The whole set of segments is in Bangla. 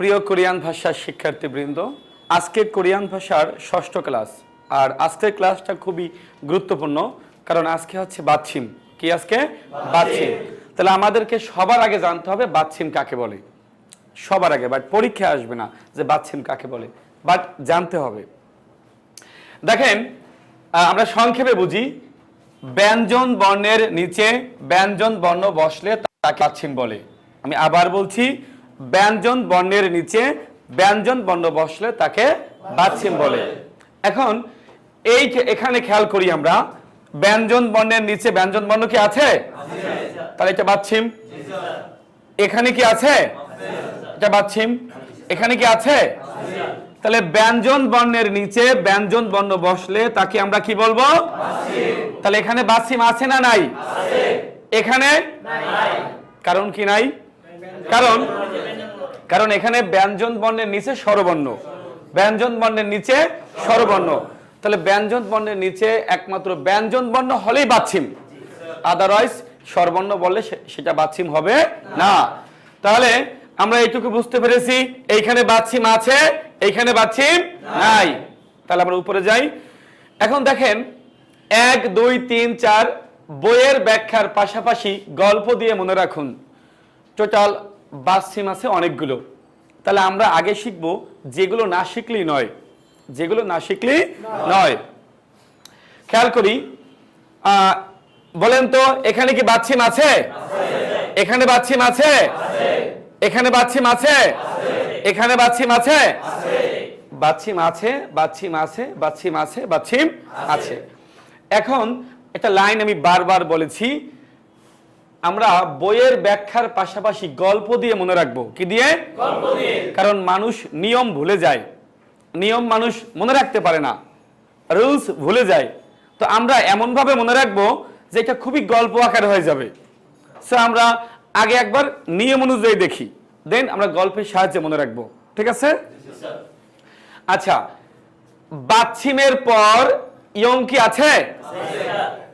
প্রিয় কোরিয়ান ভাষার শিক্ষার্থীবৃন্দ আজকে কোরিয়ান ভাষার ষষ্ঠ ক্লাস। আর আজকের ক্লাসটা খুবই গুরুত্বপূর্ণ কারণ আজকে হচ্ছে বাচ্ছিম কি আজকে? বাচ্ছিম তাহলে আমাদেরকে সবার আগে জানতে হবে বাচ্ছিম কাকে বলে। সবার আগে বাট পরীক্ষায় আসবে না যে বাচ্ছিম কাকে বলে বাট জানতে হবে। দেখেন আমরা সংক্ষেপে বুঝি ব্যঞ্জন বর্ণের নিচে ব্যঞ্জন বর্ণ বসলে তাকে বাচ্ছিম বলে। আমি আবার বলছি ব্যঞ্জন বর্ণের নিচে ব্যঞ্জন বর্ণ বসলে তাকে বাচ্ছিম বলে। এখন এই এখানে খেয়াল করি আমরা, ব্যঞ্জন বর্ণের নিচে ব্যঞ্জন বর্ণ কি আছে? তাহলে এটা বাচ্ছিম এখানে কি আছে? এটা বাচ্ছিম এখানে কি আছে? তাহলে ব্যঞ্জন বর্ণের নিচে ব্যঞ্জন বর্ণ বসলে তাকে আমরা কি বলব? তাহলে এখানে বাসিম আছে না নাই? এখানে? কারণ কি নাই? কারণ কারণ এখানে ব্যঞ্জন বর্ণের নিচে স্বরবর্ণ। ব্যঞ্জন বর্ণের নিচে স্বরবর্ণ। তাহলে ব্যঞ্জন বর্ণের নিচে একমাত্র ব্যঞ্জন বর্ণ হলেই বাচ্ছিম। আদারওয়াইজ স্বরবর্ণ বললে সেটা বাচ্ছিম হবে না। তাহলে আমরা এইটুকু বুঝতে পেরেছি, এইখানে বাচ্ছিম আছে, এইখানে বাচ্ছিম নাই। তাহলে আমরা উপরে যাই। এখন দেখেন, এক, দুই, তিন, চার, বইয়ের ব্যাখ্যার পাশাপাশি গল্প দিয়ে মনে রাখুন। টোটাল বাসিম আছে অনেকগুলো। তাহলে আমরা আগে শিখব যেগুলো না শিখলেই নয়। যেগুলো না শিখলেই নয়। খেয়াল করি বলেন তো, এখানে কি বাচ্ছিম আছে? এখানে বাচ্ছিম আছে? এখানে বাচ্ছিম আছে? এখানে বাচ্ছিম আছে? বাচ্ছিম আছে বাচ্ছিম আছে বাচ্ছিম আছে বাচ্ছিম আছে। এখন একটা লাইন আমি বারবার বলেছি আমরা বইয়ের ব্যাখ্যার পাশাপাশি গল্প দিয়ে মনে রাখব। কি দিয়ে? কারণ মানুষ নিয়ম ভুলে যায়। নিয়ম মানুষ মনে রাখতে পারে না। রুলস ভুলে যায়। তো আমরা এমনভাবে মনে রাখব যে এটা খুবই গল্প আকার হয়ে যাবে। সো আমরা আগে একবার নিয়ম অনুযায়ী দেখি। দেন আমরা গল্পের সাহায্যে মনে রাখব। ঠিক আছে? আচ্ছা বাচ্ছিমের পর ইয়ং কি আছে?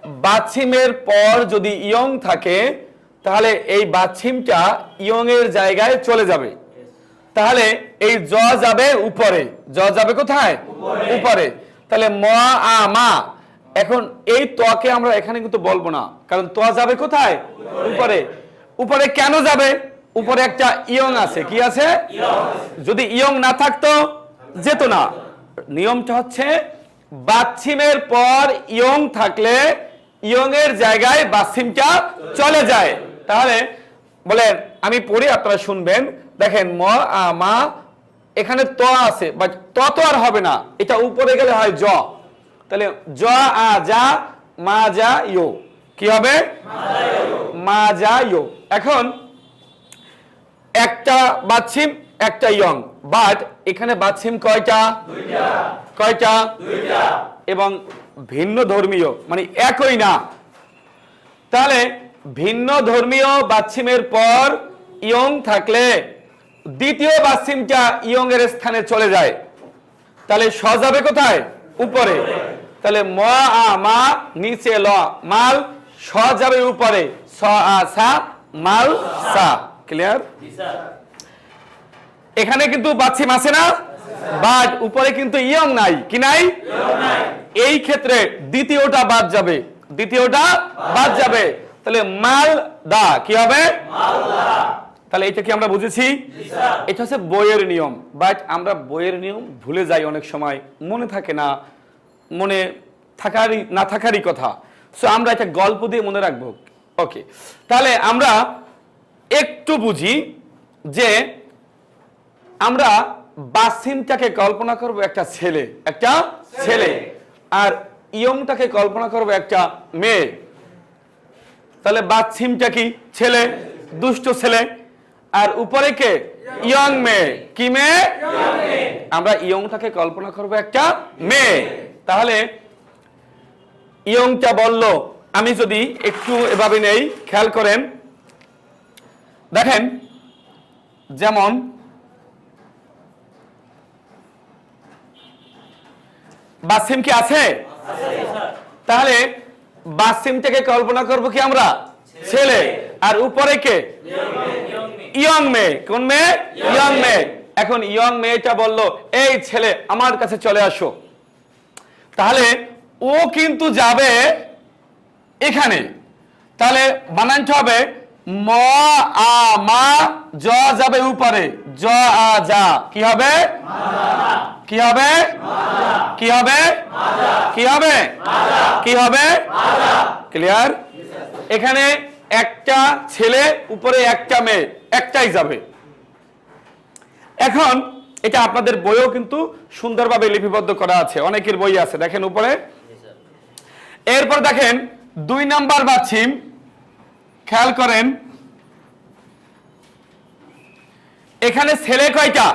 বাচ্ছিমের পর যদি ইয়ং থাকে তাহলে এই বাচ্ছিমটা ইয়ং এর জায়গায় চলে যাবে। তাহলে এই জ যাবে উপরে। জ যাবে কোথায়? উপরে। তাহলে ম আ মা। এখন এই তকে আমরা এখানে কিন্তু বলব না। কারণ ত যাবে কোথায়? উপরে। উপরে। কেন যাবে? উপরে একটা ইয়ং আছে। কি আছে? যদি ইয়ং না থাকতো যেত না। নিয়মটা হচ্ছে বাচ্ছিমের পর ইয়ং থাকলে ইয়ং এর জায়গায় বাচ্ছিমটা চলে যায়। তাহলে বলেন আমি পড়ি আপনারা শুনবেন। দেখেন ম মা এখানে ত আছে বাট ত তো আর হবে না। এটা উপরে গেলে হয় জ। তাহলে জ আ যা মা যা ইয়ো কি হবে? মা যা ইয়ো এখন একটা বাচ্ছিম একটা ইয়ং। বাট এখানে বাচ্ছিম কয়টা? কয়টা? এবং ভিন্ন ধর্মীয় মানে একই না। তাহলে ভিন্ন ধর্মীয় বাচ্ছিমের পর ইয়ং থাকলে দ্বিতীয় বাচ্ছিমটা ইয়ং এর স্থানে চলে যায়। তাহলে স যাবে কোথায়? উপরে। তাহলে ম আ মা নিচে ল মাল স যাবে উপরে। স আ সা মাল সা। ক্লিয়ার এখানে কিন্তু বাচ্চিম আছে না? বাট উপরে কিন্তু ইয়ং নাই। কি নাই। এই ক্ষেত্রে দ্বিতীয়টা বাদ যাবে। দ্বিতীয়টা বাদ যাবে। তাহলে মাল দা কি হবে? তাহলে এটা কি আমরা বুঝেছি? এটা হচ্ছে বইয়ের নিয়ম। বাট আমরা বইয়ের নিয়ম ভুলে যাই অনেক সময়। মনে থাকে না মনে থাকারই না থাকারই কথা। সো আমরা একটা গল্প দিয়ে মনে রাখব। ওকে তাহলে আমরা একটু বুঝি যে আমরা বাসিমটাকে কল্পনা করব একটা ছেলে একটা ছেলে। আর ইয়ংটাকে কল্পনা করব একটা মেয়ে। তাহলে বাচ্ছিমটা কি? ছেলে দুষ্ট ছেলে। আর উপরে কে? ইয়ং মেয়ে। কি মেয়ে? আমরা ইয়ংটাকে কল্পনা করব একটা মেয়ে। তাহলে ইয়ংটা বলল আমি যদি একটু এভাবে নেই খেয়াল করেন। দেখেন যেমন বাসিম কি আছে। তাহলে বাসিম থেকে কল্পনা করব কি আমরা? ছেলে। আর উপরে কে? ইয়ং মেয়ে। কোন মেয়ে? ইয়ং মেয়ে। এখন ইয়ং মেয়েটা বলল এই ছেলে আমার কাছে চলে আসো। তাহলে ও কিন্তু যাবে এখানে। তাহলে বানানটা হবে ম, আ, মা, জ যাবে উপরে। জ, আ, যা। কি হবে? কি হবে? কি হবে? কি হবে? কি হবে? ক্লিয়ার এখানে একটা ছেলে, উপরে একটা মেয়ে, একটাই যাবে। এখন এটা আপনাদের বইও কিন্তু সুন্দরভাবে লিপিবদ্ধ করা আছে। অনেকের বই আছে। দেখেন উপরে। এরপর দেখেন দুই নাম্বার বাছিম খেয়াল করেন। এখানে ছেলে কয়টা?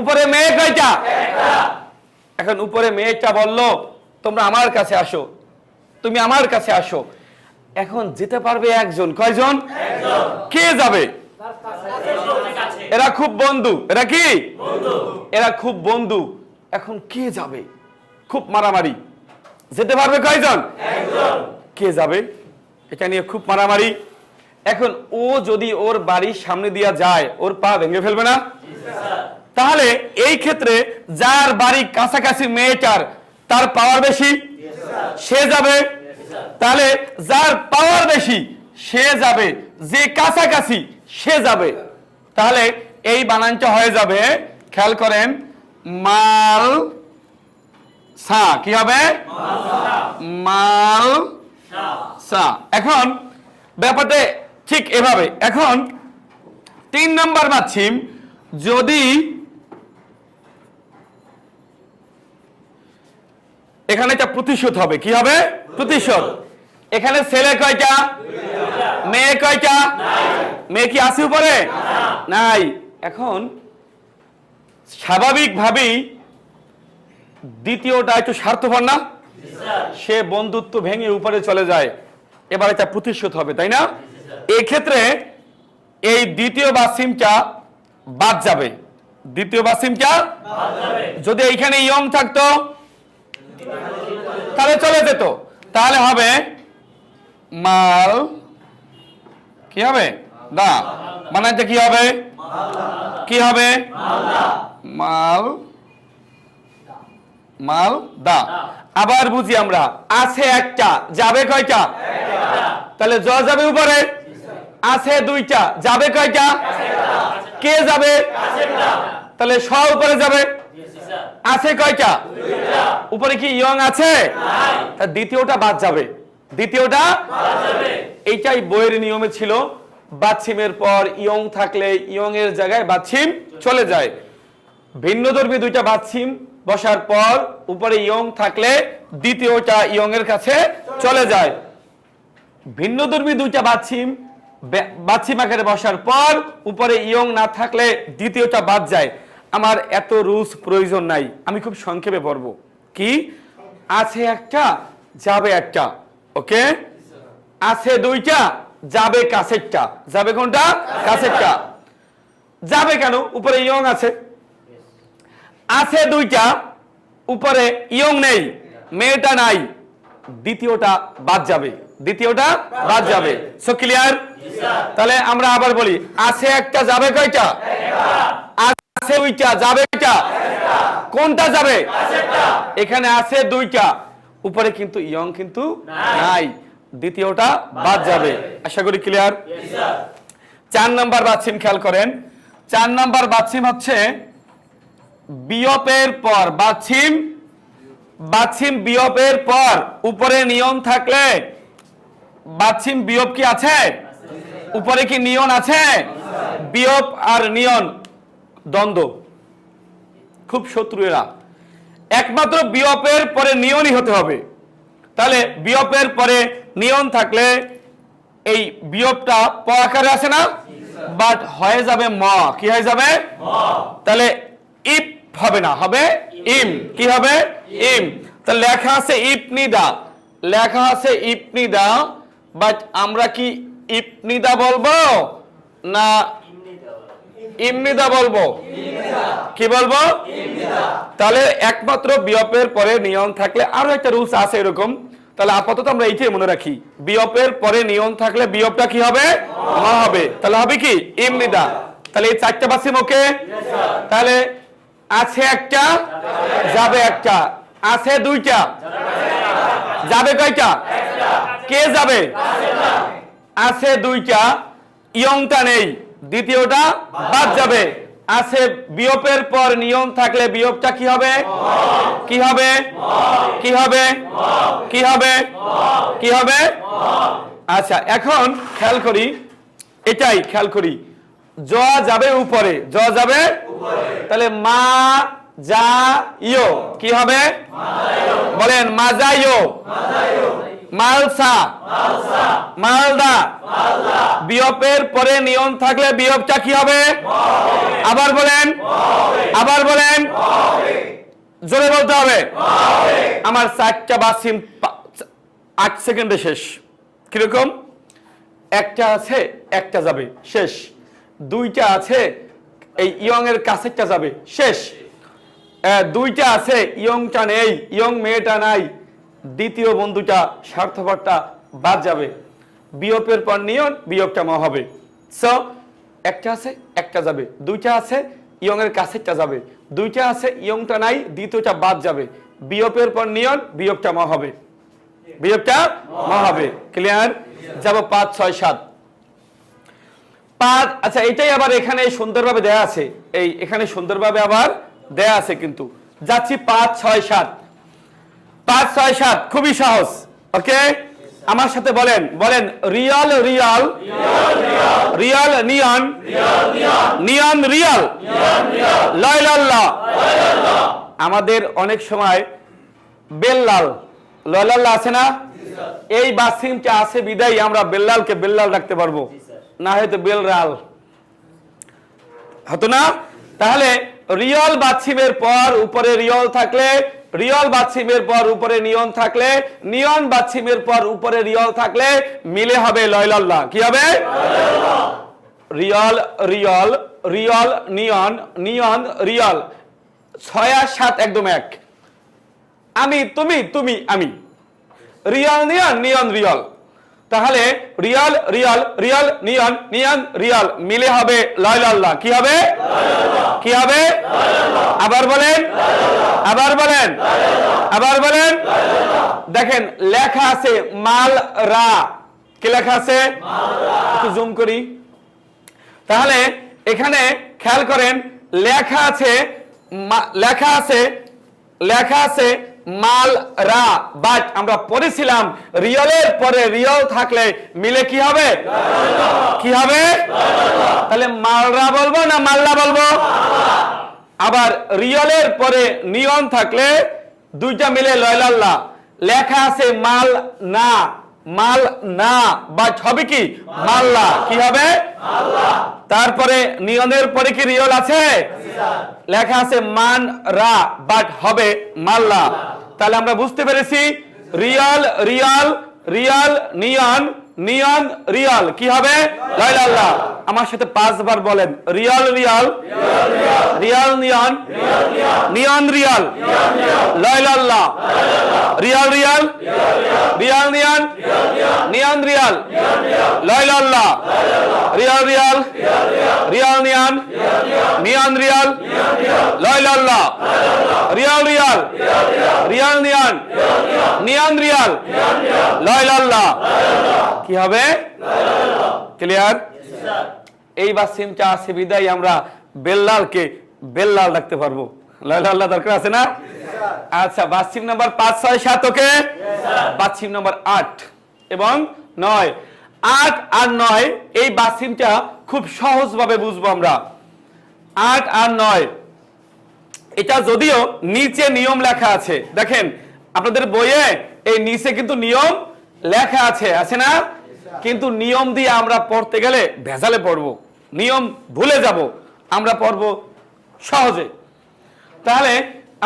উপরে মেয়ে কয়টা? এখন উপরে মেয়েটা বলল তোমরা আমার কাছে আসো। তুমি আমার কাছে আসো। এখন যেতে পারবে একজন। কয়জন? কে যাবে? এরা খুব বন্ধু। এরা কি? এরা খুব বন্ধু। এখন কে যাবে? খুব মারামারি। যেতে পারবে কয়জন? কে যাবে? এটা নিয়ে খুব মারামারি। এখন ও যদি ওর বাড়ির সামনে দিয়া যায়, ওর পা ভেঙে ফেলবে না? তাহলে এই ক্ষেত্রে যার বাড়ি কাছাকাছি মেয়েটার, তার পাওয়ার বেশি? সে যাবে। তাহলে যার পাওয়ার বেশি, সে যাবে। যে কাছাকাছি, সে যাবে। তাহলে এই বানানটা হয়ে যাবে, খেয়াল করেন, মাল সা, কি হবে? মাল এখন ব্যাপারটা ঠিক এভাবে। এখন তিন নাম্বার বাচ্ছিম যদি এখানে একটা প্রতিশোধ হবে, কি হবে? প্রতিশোধ। এখানে ছেলে কয়টা? মেয়ে কয়টা? মেয়ে কি আছে উপরে? নাই। এখন স্বাভাবিকভাবেই দ্বিতীয়টা একটু স্বার্থপর না? সে বন্ধুত্ব ভেঙে উপরে চলে যায়। এবার এটা প্রতিশোধ হবে, তাই না? ক্ষেত্রে এই দ্বিতীয় বাসিমটা বাদ যাবে। দ্বিতীয় বাসিমটা যদি এইখানে ইয়ং থাকতো, তাহলে চলে যেত। তাহলে হবে মাল, কি হবে? দা বানাইতে কি হবে? কি হবে? মাল মাল, দা। আবার বুঝি আমরা, আছে একটা, যাবে কয়টা? তাহলে জ যাবে উপরে? আছে দুইটা, যাবে কয়টা? কে যাবে? তাহলে স উপরে যাবে? আছে কয়টা? উপরে কি ইয়ং আছে? দ্বিতীয়টা বাদ যাবে। দ্বিতীয়টা এইটাই বইয়ের নিয়মে ছিল, বাচ্ছিমের পর ইয়ং থাকলে ইয়ং এর জায়গায় বাচ্ছিম চলে যায়। ভিন্ন ধর্মী দুইটা বাচ্ছিম বসার পর উপরে ইয়ং থাকলে দ্বিতীয়টা ইয়ং এর কাছে চলে যায়। ভিন্ন ধর্মী দুইটা বাচ্ছিম বে- বাচ্ছিম আকারে বসার পর উপরে ইয়ং না থাকলে দ্বিতীয়টা বাদ যায়। আমার এত রুলস প্রয়োজন নাই, আমি খুব সংক্ষেপে পড়ব। কি? আছে একটা, যাবে একটা, ওকে? আছে দুইটা, যাবে কাছেরটা। যাবে কোনটা? কাছেরটা। যাবে কেন? উপরে ইয়ং আছে। আছে দুইটা উপরে ইয়ং নেই মেয়েটা নাই দ্বিতীয়টা বাদ যাবে। দ্বিতীয়টা বাদ যাবে। সো ক্লিয়ার তাহলে আমরা আবার বলি আছে একটা যাবে কয়টা? আছে দুইটা যাবে কয়টা কোনটা যাবে? এখানে আছে দুইটা। উপরে কিন্তু ইয়ং কিন্তু নাই দ্বিতীয়টা বাদ যাবে। আশা করি ক্লিয়ার চার নাম্বার বাচ্ছিম খেয়াল করেন। চার নাম্বার বাচ্ছিম হচ্ছে বিয়পের পর বাছিম বাছিম বিয়পের পর উপরে নিয়ম থাকলে বাছিম বিয়প কি আছে? উপরে কি নিয়ন আছে? বিয়প আর নিয়ন দ্বন্দ্ব। খুব শত্রু এরা একমাত্র বিয়পের পরে নিয়নই হতে হবে। তাহলে বিয়পের পরে নিয়ন থাকলে এই বিয়পটা প আকারে আসে না? বাট হয়ে যাবে ম। কি হয়ে যাবে? তাহলে ইপ হবে না হবে ইম। কি হবে? ইম। তাহলে লেখা আছে ইপনিদা লেখা আছে ইপনিদা বাট আমরা কি ইপনিদা বলব না ইমনিদা বলব? কি বলব? তাহলে একমাত্র বিয়পের পরে নিয়ম থাকলে আরও একটা রুলস আছে এরকম। তাহলে আপাতত আমরা এইটাই মনে রাখি। বিয়পের পরে নিয়ম থাকলে বিয়পটা কি হবে? মা হবে। তাহলে হবে কি? ইমনিদা তাহলে এই চারটা বাসিম ওকে? তাহলে আছে একটা, যাবে একটা। আছে দুইটা, যাবে কয়টা? কে যাবে? আছে দুইটা, ইয়ংটা নেই। দ্বিতীয়টা বাদ যাবে। আছে বিয়োপের পর নিয়ম থাকলে বিয়োগটা কি হবে? কি হবে? কি হবে? কি হবে? কি হবে? আচ্ছা এখন খেয়াল করি, এটাই খেয়াল করি। জ যাবে উপরে। যাবে তাহলে মা যা কি হবে? বলেন মালসা। মালদা। বিয়পের পরে নিয়ম থাকলে বিয়পটা কি হবে? আবার বলেন আবার বলেন, জোরে বলতে হবে। আমার চারটা বাসিম আট সেকেন্ডে শেষ। কীরকম? একটা আছে, একটা যাবে। শেষ। দুইটা আছে, এই ইয়ং এর কাছেরটা যাবে। শেষ। দুইটা আছে, ইয়ংটা নেই, ইয়ং মেয়েটা নাই। দ্বিতীয় বন্ধুটা স্বার্থপরটা বাদ যাবে। বিয়োগের পর নিয়ন, বিয়োগটা ম হবে। সো একটা আছে, একটা যাবে। দুইটা আছে ইয়ং এর কাছেরটা যাবে। দুইটা আছে, ইয়ংটা নাই, দ্বিতীয়টা বাদ যাবে। বিয়োগের পর নিয়ন, বিয়োগটা ম হবে। বিয়োগটা ম হবে। ক্লিয়ার যাব পাঁচ, ছয়, সাত। পাঁচ আচ্ছা এটাই আবার এখানে সুন্দরভাবে দেয়া আছে। এই, এখানে সুন্দরভাবে আবার দেয়া আছে কিন্তু। যাচ্ছি পাঁচ, ছয়, সাত। পাঁচ, ছয়, সাত, খুবই সহজ। ওকে? আমার সাথে বলেন বলেন, রিয়াল রিয়াল। রিয়াল নিয়ন। নিয়ন রিয়াল। লয়লাল্লাহ। আমাদের অনেক সময় বেল্লাল, লয়লাল্লাহ আছে না? এই বাসিমটা আছে, বিদায়, আমরা বেল্লালকে বেল্লাল রাখতে পারব। না হয়তো বেলরাল হতো না? তাহলে রিয়ল বাছিমের পর উপরে রিয়ল থাকলে রিয়ল বাছিমের পর উপরে নিয়ন থাকলে, নিয়ন বাছিমের পর উপরে রিয়ল থাকলে মিলে হবে লয়লাল্লাহ কি হবে? রিয়ল রিয়ল রিয়ল, নিয়ন নিয়ন, রিয়ল। ছয় আর সাত একদম এক। আমি, তুমি তুমি, আমি। রিয়াল, নিয়ন নিয়ন, রিয়াল। তাহলে রিয়াল রিয়াল রিয়াল নিয়ন নিয়ন রিয়াল মিলে হবে লয়লাল্লাহ কি হবে? কি হবে? আবার বলেন? আবার বলেন? আবার বলেন? দেখেন লেখা আছে মাল রা। কি লেখা আছে? একটু জুম করি। তাহলে এখানে খেয়াল করেন লেখা আছে লেখা আছে লেখা আছে মাল রা বাট আমরা পড়েছিলাম রিয়লের পরে রিয়ল থাকলে মিলে কি হবে? কি হবে? তাহলে মালরা বলব না মাল্লা বলব? আবার রিয়লের পরে নিয়ন থাকলে দুইটা মিলে লয়লাল্লাহ লেখা আছে মাল না মাল না বাট হবে কি? মাল্লা কি হবে? তারপরে নিয়নের পরে কি রিয়ল আছে? লেখা আছে মান রা বাট হবে মাল্লা তাহলে আমরা বুঝতে পেরেছি রিয়াল রিয়াল রিয়াল নিয়ন নিয়ন রিয়াল, কি হবে? লাইলাল্লাহ আমার সাথে পাঁচবার বলেন, রিয়াল রিয়াল। রিয়াল নিয়ন। নিয়ন রিয়াল। লাইলাল্লাহ রিয়াল রিয়াল। রিয়াল নিয়ন। নিয়ন রিয়াল। লাইলাল্লাহ রিয়াল রিয়াল। রিয়াল নিয়ন। নিয়ন রিয়াল। লাইলাল্লাহ রিয়াল রিয়াল। রিয়াল নিয়ন। নিয়ন রিয়াল। লাইলাল্লাহ হবে? ক্লিয়ার এই বাসিমটা আছে, বিদায়, আমরা বেল্লালকে বেল্লাল রাখতে পারব। লাল্লাহ দরকার আছে না? আচ্ছা বাসিম নাম্বার পাঁচ, ছয়, সাত, ওকে? বাসিম নাম্বার আট এবং নয়। আট আর নয়, এই বাসিমটা খুব সহজভাবে বুঝব আমরা। আট আর নয়, এটা যদিও নিচে নিয়ম লেখা আছে। দেখেন, আপনাদের বইয়ে এই নিচে কিন্তু নিয়ম লেখা আছে আছে না? কিন্তু নিয়ম দিয়ে আমরা পড়তে গেলে ভেজালে পড়ব। নিয়ম ভুলে যাব আমরা পড়ব সহজে। তাহলে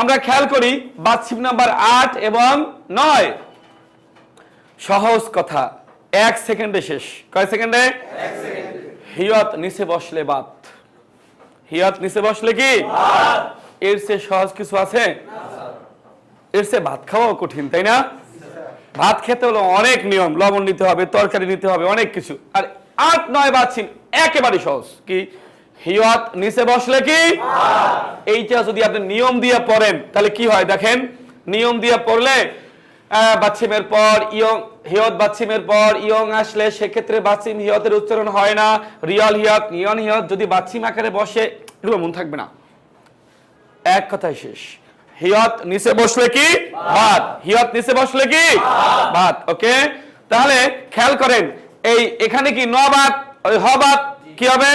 আমরা খেয়াল করি বাচ্ছিপ নাম্বার আট এবং নয়। সহজ কথা এক সেকেন্ডে শেষ। কয় সেকেন্ডে? হিয়ত নিচে বসলে বাত। হিয়ত নিচে বসলে কি? এর চেয়ে সহজ কিছু আছে? এর চেয়ে ভাত খাওয়াও কঠিন তাই না? ভাত খেতে হলো অনেক নিয়ম, লবণ নিতে হবে, তরকারি নিতে হবে, অনেক কিছু। আর আট নয় বাচ্চিন একেবারে সহজ। কি? হিয়ত নিচে বসলে কি? এইটা যদি আপনি নিয়ম দিয়ে পড়েন, তাহলে কি হয় দেখেন? নিয়ম দিয়ে পড়লে বাচ্চিমের পর ইয়ং হিয়ত বাচ্চিমের পর ইয়ং আসলে সেক্ষেত্রে বাচ্চিম হিয়তের উচ্চারণ হয় না। রিয়াল হিয়ত নিয়ন হিয়ত যদি বাচ্চিম আকারে বসে, এগুলো মন থাকবে না। এক কথায় শেষ। হিয়ত নিচে বসলে কি? ভাত হিয়ত নিচে বসলে কি? ভাত ওকে? তাহলে খেয়াল করেন এই এখানে কি ন বাত ওই হ বাত কি হবে?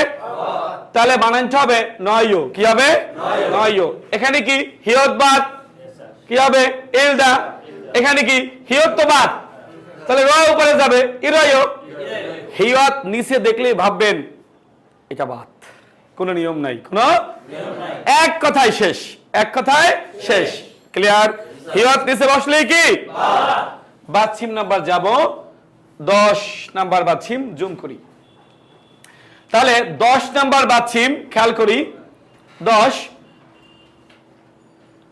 তাহলে বানানটা হবে নয়ও কি হবে? নয়ও এখানে কি হিয়ত বাত কি হবে? ইলদা এখানে কি হিয়ত তো বাত তাহলে র উপরে যাবে? ইরয়ও হিয়ত নিচে দেখলেই ভাববেন এটা বাত কোনো নিয়ম নাই কোনো? এক কথাই শেষ। এক কথায় শেষ। ক্লিয়ার হিয়ত নিচে বসলেই কি? বাচ্ছিম নাম্বার যাব, দশ নাম্বার বাচ্ছিম জুম করি। তাহলে দশ নাম্বার বাচ্ছিম খেয়াল করি, দশ।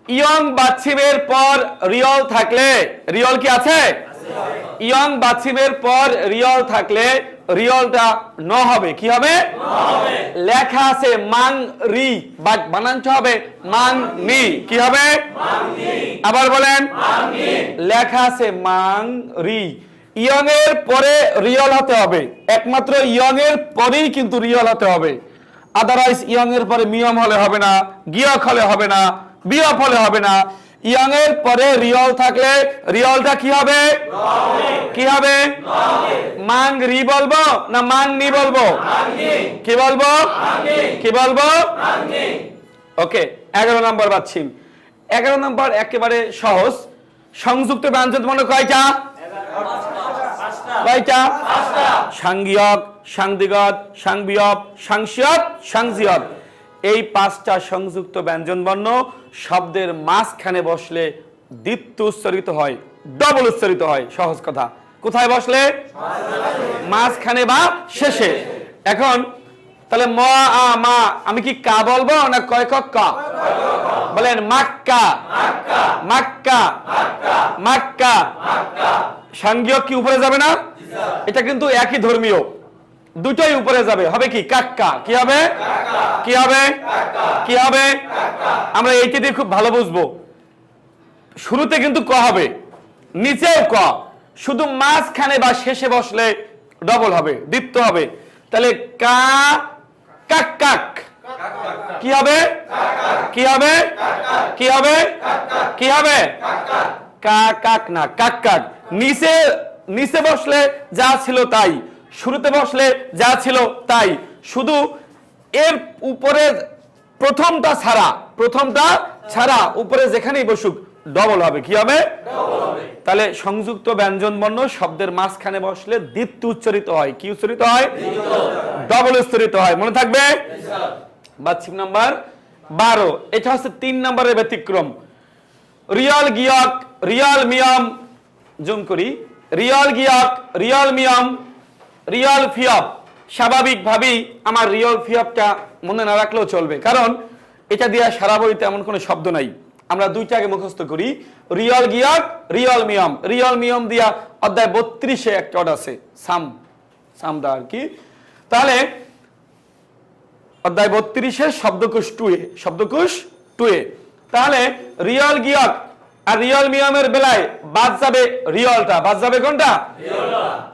ইয়ং বাচ্ছিমের পর রিয়ল থাকলে, রিয়ল কি আছে? ইয়ং বাচ্ছিমের পর রিয়ল থাকলে রিয়লটা ন হবে। কি হবে? লেখা আছে মাং রি বা বানানটা হবে মাং নি। কি হবে? আবার বলেন। লেখা আছে মাং রি। ইয়ং এর পরে রিয়ল হতে হবে। একমাত্র ইয়ং এর পরেই কিন্তু রিয়ল হতে হবে। আদারওয়াইজ ইয়ং এর পরে মিয়ম হলে হবে না গিয়ক হলে হবে না বিয়প হলে হবে না। ইয়ং এর পরে রিয়ল থাকলে, রিয়লটা কি হবে? কি হবে? মাং রি বলব না মাং নি বলব? কি বলব? কি বলব? ওকে, এগারো নম্বর বাচ্ছিম এগারো নম্বর একেবারে সহজ। সংযুক্ত ব্যঞ্জন মনে কয়টা? কয়টা? সাংগিয়ক, সাংদিগত সাংবিয়ব সাংসিয়ত সাংজিয়ত এই পাঁচটা সংযুক্ত ব্যঞ্জন বর্ণ শব্দের মাঝখানে বসলে দ্বিত্ব উচ্চারিত হয় ডবল উচ্চারিত হয়, সহজ কথা। কোথায় বসলে? মাঝখানে বা শেষে। এখন, তাহলে ম, আ, মা, আমি কি কা বলব না কয়, ক, কা? বলেন, মাক্কা। মাক্কা। মাক্কা। সাংগীয় কি উপরে যাবে না? এটা কিন্তু একই ধর্মীয়। দুটোই উপরে যাবে। হবে কি? কাক্কা। কি হবে? কি হবে? কি হবে? আমরা এইটা দিয়ে খুব ভালো বুঝব। শুরুতে কিন্তু ক হবে? নিচেও ক। শুধু মাঝখানে বা শেষে বসলে ডবল হবে দ্বিত্ব হবে। তাহলে কা কাক কাক কি হবে? কি হবে? কি হবে? কি হবে? কা, কাক না কাক কাক নিচে নিচে বসলে যা ছিল তাই। শুরুতে বসলে যা ছিল তাই। শুধু এর উপরে প্রথমটা ছাড়া প্রথমটা ছাড়া উপরে যেখানেই বসুক ডবল হবে। কি হবে? তাহলে সংযুক্ত ব্যঞ্জন বর্ণ শব্দের মাঝখানে বসলে দ্বিত্ব উচ্চারিত হয়। কি উচ্চারিত হয়? ডবল উচ্চারিত হয়। মনে থাকবে? বাচ্চিম নাম্বার বারো। এটা হচ্ছে তিন নম্বরের ব্যতিক্রম। রিয়াল গিয়ক রিয়াল মিয়াম জুম করি। রিয়াল গিয়ক রিয়াল মিয়াম রিয়াল ফিয়প স্বাভাবিকভাবেই আমার রিয়াল ফিয়পটা মনে না রাখলেও চলবে। কারণ এটা দিয়া সারা বইতে এমন কোনো শব্দ নাই। আমরা দুইটাকে মুখস্থ করি, রিয়াল গিয়ক, রিয়াল মিয়ম। রিয়াল মিয়ম দিয়া অধ্যায় বত্রিশে একটা ওটা আছে, সাম, সামদা আর কি। তাহলে অধ্যায় বত্রিশে শব্দকোষ টুয়ে শব্দকোষ টুয়ে তাহলে রিয়াল গিয়ক আর রিয়াল মিয়ামের বেলায় বাদ যাবে রিয়ালটা। বাদ যাবে কোনটা?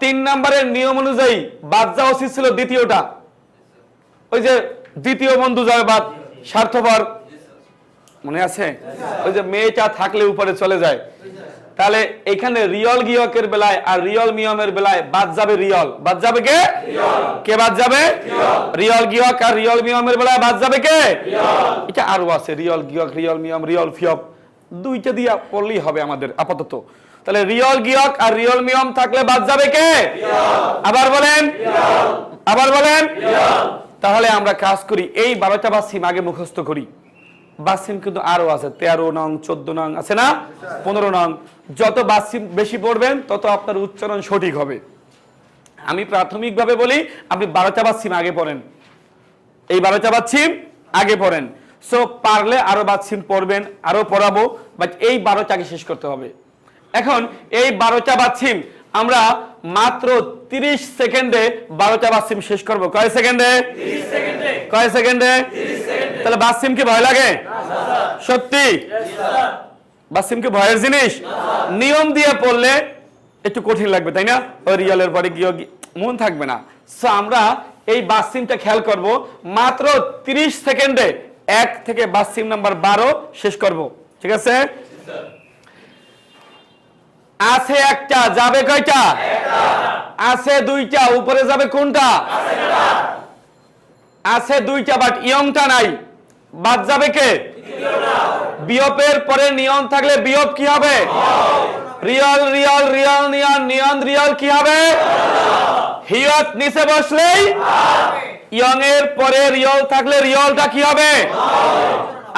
তিন নম্বরের নিয়ম অনুযায়ী বাদ যাওয়া উচিত ছিল দ্বিতীয়টা। ওই যে দ্বিতীয় বন্ধু যাবে বাদ স্বার্থপর। মনে আছে? ওই যে মেয়েটা থাকলে উপরে চলে যায়। তাহলে এখানে রিয়ল গিয়কের বেলায় আর রিয়ল মিয়মের বেলায় বাদ যাবে রিয়ল। বাদ যাবে কে? কে বাদ যাবে? রিয়ল। গিয়ক আর রিয়ল মিয়মের বেলায় বাদ যাবে কে? এটা আরও আছে রিয়ল গিয়ক রিয়ল মিয়ম রিয়ল ফিয়প দুইটা দিয়া পড়লেই হবে আমাদের আপাতত। তাহলে রিয়ল গিয়ক আর রিয়ল মিয়ম থাকলে বাদ যাবে কে? আবার বলেন? আবার বলেন? তাহলে আমরা কাজ করি এই বারোটা বা সিম আগে মুখস্থ করি। বাসিম কিন্তু আরও আছে তেরো নং চোদ্দ নং আছে না? পনেরো নং। যত বাসিম বেশি পড়বেন তত আপনার উচ্চারণ সঠিক হবে। আমি প্রাথমিকভাবে বলি আপনি বারোটা বাসিম আগে পড়েন। এই বারোটা বাচ্ছিম আগে পড়েন। সো পারলে আরও বাচ্ছিম পড়বেন আরও পড়াবো বাট এই বারোটাকে শেষ করতে হবে। এখন এই বারোটা বাচ্ছিম আমরা মাত্র তিরিশ সেকেন্ডে বারোটা বাচ্ছিম শেষ করব। কয় সেকেন্ডে? কয় সেকেন্ডে? তাহলে বাসিমকে ভয় লাগে? সত্যি? বাসিমকে ভয়ের জিনিস? নিয়ম দিয়ে পড়লে একটু কঠিন লাগবে তাই না? ওই রিয়ালের পরে গিয়ে গিয়ে- মন থাকবে না। সো আমরা এই বাসিমটা খেয়াল করব মাত্র 30 সেকেন্ডে এক থেকে বাসিম নাম্বার বারো শেষ করব। ঠিক আছে? আছে একটা, যাবে কয়টা? আছে দুইটা, উপরে যাবে কোনটা? আছে দুইটা বাট ইয়ংটা নাই। বাদ যাবে কে? বিয়পের পরে নিয়ন থাকলে বিয়প কি হবে? রিয়াল রিয়াল রিয়াল, নিয়ন নিয়ন, রিয়াল কি হবে? হিয়ত নিচে বসলেই ইয়ং এর পরে রিয়ল থাকলে রিয়লটা কি হবে?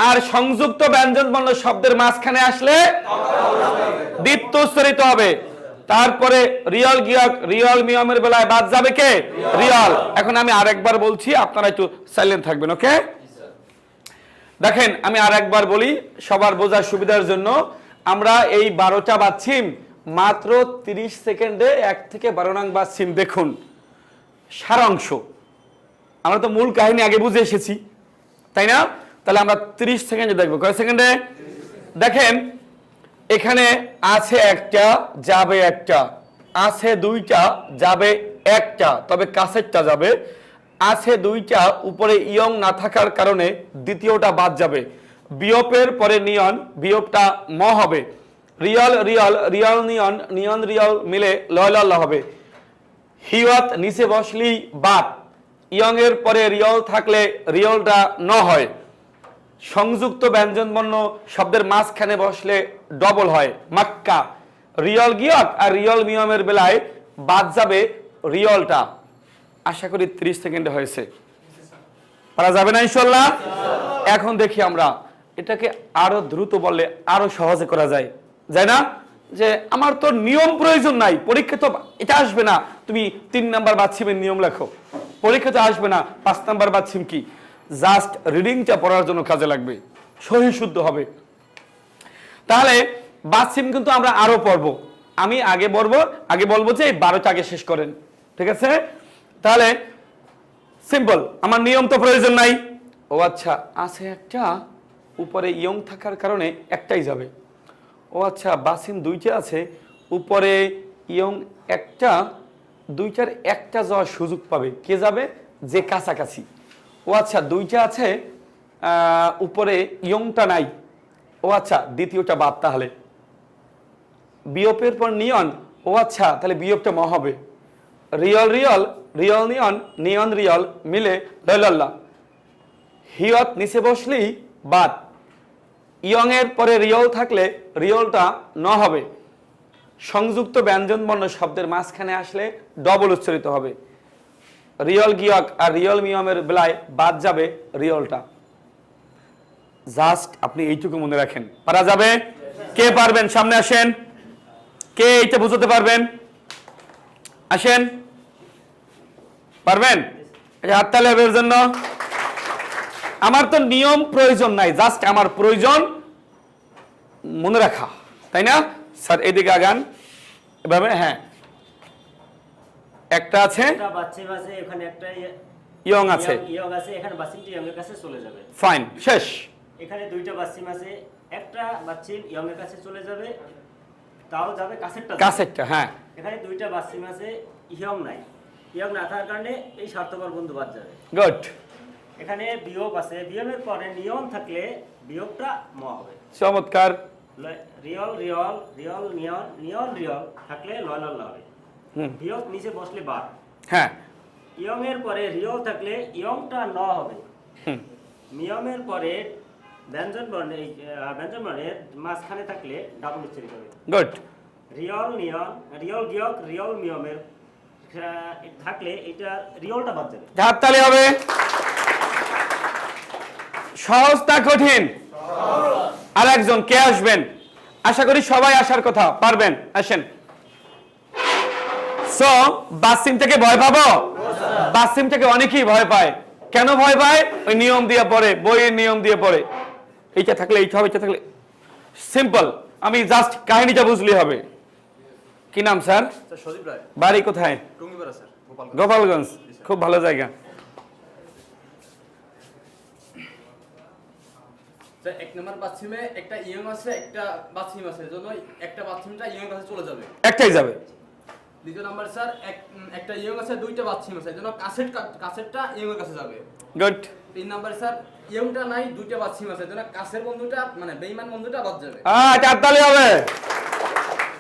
আর সংযুক্ত ব্যঞ্জন বর্ণ শব্দের মাঝখানে আসলে দীপ্ত উচ্চারিত হবে। তারপরে রিয়াল গিয়ক রিয়াল মিয়মের বেলায় বাদ যাবে কে? রিয়াল এখন আমি আরেকবার বলছি, আপনারা একটু সাইলেন্ট থাকবেন ওকে দেখেন, আমি আর একবার বলি, সবার বোঝার সুবিধার জন্য আমরা এই বারোটা বাচ্ছিম মাত্র 30 সেকেন্ডে এক থেকে বারো নং বাচ্ছিম দেখুন, সারাংশ। আমরা তো মূল কাহিনী আগে বুঝে এসেছি, তাই না? তাহলে আমরা 30 সেকেন্ডে দেখব। কয় সেকেন্ডে? দেখেন, এখানে আছে একটা, যাবে একটা। আছে দুইটা, যাবে একটা, তবে কাছেরটা যাবে। আছে দুইটা, উপরে ইয়ং না থাকার কারণে দ্বিতীয়টা বাদ যাবে। বিয়পের পরে নিয়ন, বিয়পটা ম হবে। রিয়াল রিয়াল রিয়াল নিয়ন নিয়ন, রিয়াল মিলে লয় হবে। হিওয়াত নিচে বসলি বাদ। ইয়ং এর পরে রিয়ল থাকলে রিয়লটা ন হয়। সংযুক্ত ব্যঞ্জন বর্ণ শব্দের মাঝখানে বসলে ডবল হয়। মাক্কা। রিয়ল গিয়ক আর রিয়ল মিয়মের বেলায় বাদ যাবে রিয়লটা। আশা করি 30 সেকেন্ডে হয়েছে। পারা যাবে না ইনশাল্লাহ? এখন দেখি আমরা। এটাকে আরও দ্রুত বললে আরও সহজে করা যায়। যায় না? যে আমার তো নিয়ম প্রয়োজন নাই। পরীক্ষা তো এটা আসবে না। তুমি তিন নাম্বার বাচ্ছিমের নিয়ম লেখো। পরীক্ষা তো আসবে না, পাঁচ নাম্বার বাচ্ছিম কি? জাস্ট রিডিংটা পড়ার জন্য কাজে লাগবে, সহি শুদ্ধ হবে। তাহলে বাসিম কিন্তু আমরা আরও পড়ব। আমি আগে বলব আগে বলব যে বারোটা আগে শেষ করেন, ঠিক আছে? তাহলে সিম্পল আমার নিয়ম তো প্রয়োজন নাই। ও আচ্ছা আছে একটা, উপরে ইয়ং থাকার কারণে একটাই যাবে। ও আচ্ছা বাসিম দুইটা আছে, উপরে ইয়ং একটা দুইটার একটা যাওয়ার সুযোগ পাবে। কে যাবে? যে কাছাকাছি। ও আচ্ছা দুইটা আছে উপরে ইয়ংটা নাই। ও আচ্ছা দ্বিতীয়টা বাদ তাহলে। বিয়োপের পর নিয়ন। ও আচ্ছা তাহলে বিয়োগটা ম হবে। রিয়ল রিয়ল রিয়ল নিয়ন নিয়ন রিয়ল মিলে লল্লাহ হিয়ত নিচে বসলেই বাদ। ইয়ং এর পরে রিয়ল থাকলে রিয়লটা ন হবে। সংযুক্ত ব্যঞ্জন বর্ণ শব্দের মাঝখানে আসলে ডবল উচ্চারিত হবে। রিয়ল গিয়ক আর রিয়ল মিয়মের বেলায় বাদ যাবে রিয়লটা। জাস্ট আপনি এইটুকু মনে রাখেন। পারা যাবে? কে পারবেন? সামনে আসেন। কে এইটা বুঝতে পারবেন? আসেন। পারবেন? হাততালি হবে জন্য। আমার তো নিয়ম প্রয়োজন নাই জাস্ট আমার প্রয়োজন মনে রাখা, তাই না? স্যার এদিকে আগান। এভাবে হ্যাঁ। একটা আছে। একটা ইয়ং আছে। ইয়ং আছে এখানে বাচ্চিমটি ইয়ং এর কাছে চলে যাবে। ফাইন শেষ। এখানে দুইটা বাচ্চিম আছে একটা বাচ্চিম ইয়ং এর কাছে চলে যাবে তাও যাবে কাছেরটা। কাছেরটা হ্যাঁ। এখানে দুইটা বাচ্চিম আছে ইয়ং নাই। ইয়ং না থাকার কারণে এই স্বার্থপর বন্ধু বাদ যাবে। গুড। এখানে বিয়োগ আছে বিয়োগের পরে নিয়ম থাকলে বিয়োগটা ম হবে। চমৎকার। রিয়ল রিয়ল রিয়ল নিয়ন নিয়ন রিয়ল থাকলে লয় লল হবে। বিয়োগ নিচে বসলে বার। হ্যাঁ। ইয়ং এর পরে রিয়ল থাকলে ইয়ংটা ন হবে। নিয়মের পরে ব্যঞ্জন বর্ণে ব্যঞ্জন বর্ণের মাঝখানে থাকলে ডাবল উচ্চারিত হবে। গুড রিয়ল নিয়ন রিয়ল গিয়ক রিয়ল নিয়মের থাকলে এটা রিয়লটা বাদ যাবে। হাততালি হবে। সহজ না কঠিন। আর একজন কে আসবেন? আশা করি সবাই আসার কথা পারবেন? আসেন। সো বাসিম থেকে ভয় পাবো? বাসিম থেকে অনেকেই ভয় পায়। কেন ভয় পায়? ওই নিয়ম দিয়ে পড়ে বইয়ের নিয়ম দিয়ে পড়ে। এইটা থাকলে এইটা হবে এইটা থাকলে সিম্পল আমি জাস্ট কাহিনীটা বুঝলি হবে। কি নাম স্যার? বাড়ি কোথায়? গোপালগঞ্জ খুব ভালো জায়গা। তো এক নম্বর বাথরুমে একটা ইয়ং আছে একটা বাথরুম আছে এজন্য একটা বাথরুমটা ইয়ং কাছে চলে যাবে। একটাই যাবে। দ্বিতীয় নাম্বার স্যার এক একটা ইয়ং আছে দুইটা বাথরুম আছে এজন্য কাছের কাছেরটা ইয়ং কাছে যাবে। গুড তিন নাম্বার স্যার ইয়ংটা নাই দুইটা বাথরুম আছে এজন্য কাছের বন্ধুটা মানে বেইমান বন্ধুটা বাদ যাবে। হ্যাঁ চারতালি হবে।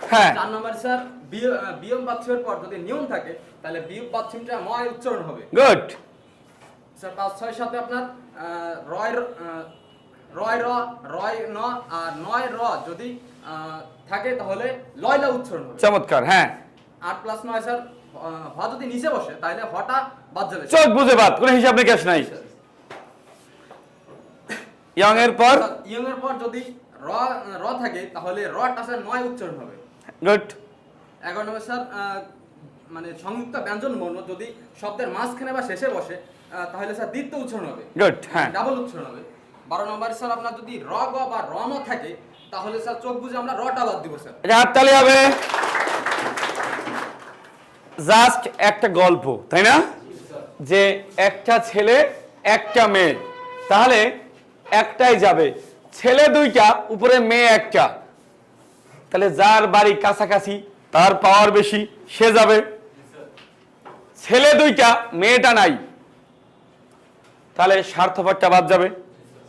হ্যাঁ। চার নম্বর স্যার বিয়- বিয়ম বাথরুমের পর যদি নিয়ম থাকে তাহলে বিয়ম বাথরুমটা ময় উচ্চারণ হবে। গুড স্যার পাঁচ ছয় সাথে আপনার আহ, রয় র- রয় ন আর নয় র যদি থাকে তাহলে লয়লা উচ্চারণ হবে। চমৎকার হ্যাঁ। আট প্লাস নয় স্যার হ যদি নিচে বসে তাহলে হটা বাদ যাবে চোখ বুঝে বাদ কোনো হিসাব নিকাশ নাই। ইয়ং এর পর? ইয়ং এর পর যদি র র থাকে তাহলে রটা স্যার নয় উচ্চারণ হবে। গুড। এগারো নম্বর স্যার মানে সংযুক্ত ব্যঞ্জন বর্ণ যদি শব্দের মাঝখানে বা শেষে বসে তাহলে স্যার দ্বিতীয় উচ্চারণ হবে। গুড হ্যাঁ। ডাবল উচ্চারণ হবে। বারো নম্বর স্যার আপনার যদি র, গ বা র ম থাকে, তাহলে স্যার চোখ বুঝে আমরা রটা বাদ দিব, স্যার। এটা হাততালি হবে। জাস্ট একটা গল্প, তাই না? যে একটা ছেলে, একটা মেয়ে। তাহলে একটাই যাবে। ছেলে দুইটা, উপরে মেয়ে একটা। তাহলে যার বাড়ি কাছাকাছি, তার পাওয়ার বেশি, সে যাবে। ছেলে দুইটা, মেয়েটা নাই। তাহলে স্বার্থপরটা বাদ যাবে।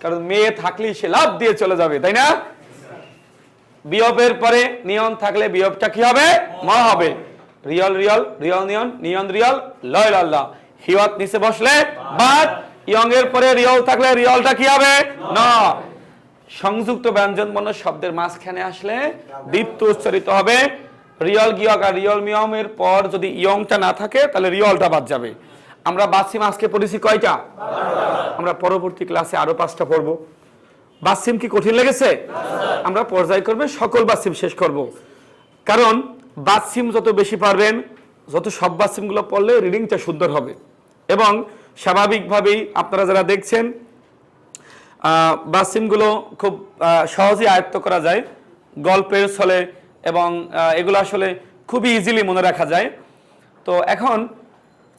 কারণ মেয়ে থাকলেই সে লাভ দিয়ে চলে যাবে, তাই না? বিয়পের পরে নিয়ন থাকলে বিয়পটা কি হবে? ম হবে। রিয়ল রিয়ল রিয়ল নিয়ন নিয়ন, রিয়ল, লয় লাল্লা হিওয়াত নিচে বসলে বাদ ইয়ং এর পরে রিয়ল থাকলে রিয়লটা কি হবে? ন। সংযুক্ত ব্যঞ্জন বর্ণ শব্দের মাঝখানে আসলে দীপ্ত উচ্চারিত হবে। রিয়ল গিয়ক আর রিয়ল মিয়মের পর যদি ইয়ংটা না থাকে, তাহলে রিয়লটা বাদ যাবে। আমরা বাসিম আজকে পড়েছি কয়টা? আমরা পরবর্তী ক্লাসে আরও পাঁচটা পড়ব। বাসিম কি কঠিন লেগেছে? আমরা পর্যায়ক্রমে সকল বাসিম শেষ করব। কারণ বাসিম যত বেশি পারবেন, যত সব বাসিমগুলো পড়লে রিডিংটা সুন্দর হবে। এবং স্বাভাবিকভাবেই আপনারা যারা দেখছেন বাসিমগুলো খুব সহজেই আয়ত্ত করা যায়। গল্পের ছলে এবং এগুলো আসলে খুবই ইজিলি মনে রাখা যায়। তো এখন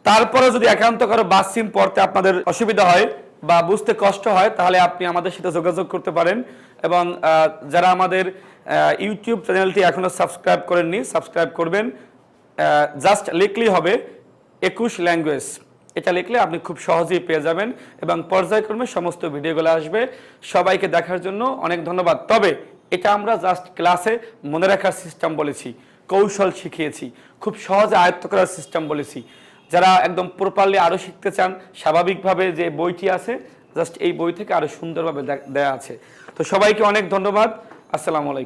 তারপরে যদি একান্ত কারও বাসিম পড়তে আপনাদের অসুবিধা হয় বা বুঝতে কষ্ট হয়, তাহলে আপনি আমাদের সাথে যোগাযোগ করতে পারেন। এবং যারা আমাদের ইউটিউব চ্যানেলটি এখনও সাবস্ক্রাইব করেননি, সাবস্ক্রাইব করবেন। জাস্ট লিখলেই হবে একুশ ল্যাঙ্গুয়েজ। এটা লিখলে আপনি খুব সহজেই পেয়ে যাবেন এবং পর্যায়ক্রমে সমস্ত ভিডিওগুলো আসবে। সবাইকে দেখার জন্য অনেক ধন্যবাদ। তবে এটা আমরা জাস্ট ক্লাসে মনে রাখার সিস্টেম বলেছি, কৌশল শিখিয়েছি, খুব সহজে আয়ত্ত করার সিস্টেম বলেছি। যারা একদম প্রপারলি আরও শিখতে চান, স্বাভাবিকভাবে যে বইটি আছে জাস্ট এই বই থেকে আরও সুন্দরভাবে দেয়া আছে। তো সবাইকে অনেক ধন্যবাদ। আসসালামু আলাইকুম।